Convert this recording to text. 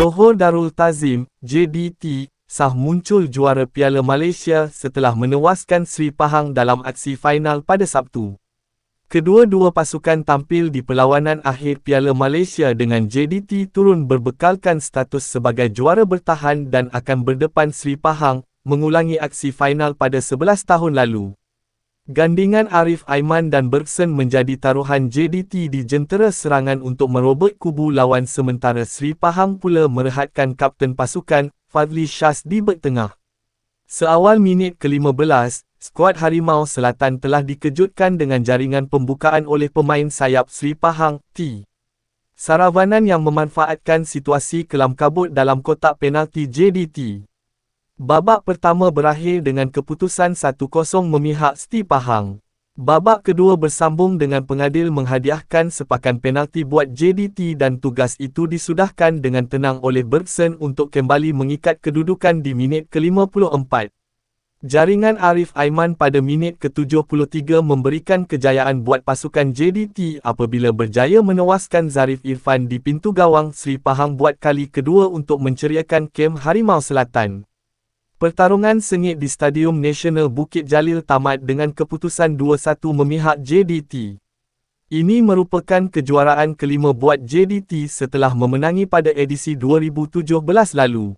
Johor Darul Tazim, JDT, sah muncul juara Piala Malaysia setelah menewaskan Sri Pahang dalam aksi final pada Sabtu. Kedua-dua pasukan tampil di perlawanan akhir Piala Malaysia dengan JDT turun berbekalkan status sebagai juara bertahan dan akan berdepan Sri Pahang, mengulangi aksi final pada 11 tahun lalu. Gandingan Arif Aiman dan Bergson menjadi taruhan JDT di jentera serangan untuk merobek kubu lawan sementara Sri Pahang pula merehatkan kapten pasukan, Fadli Shaz di bek tengah. Seawal minit ke-15, skuad Harimau Selatan telah dikejutkan dengan jaringan pembukaan oleh pemain sayap Sri Pahang, T. Saravanan yang memanfaatkan situasi kelam kabut dalam kotak penalti JDT. Babak pertama berakhir dengan keputusan 1-0 memihak Sri Pahang. Babak kedua bersambung dengan pengadil menghadiahkan sepakan penalti buat JDT dan tugas itu disudahkan dengan tenang oleh Bergson untuk kembali mengikat kedudukan di minit ke-54. Jaringan Arif Aiman pada minit ke-73 memberikan kejayaan buat pasukan JDT apabila berjaya menewaskan Zarif Irfan di pintu gawang Sri Pahang buat kali kedua untuk menceriakan kem Harimau Selatan. Pertarungan sengit di Stadium Nasional Bukit Jalil tamat dengan keputusan 2-1 memihak JDT. Ini merupakan kejuaraan kelima buat JDT setelah memenangi pada edisi 2017 lalu.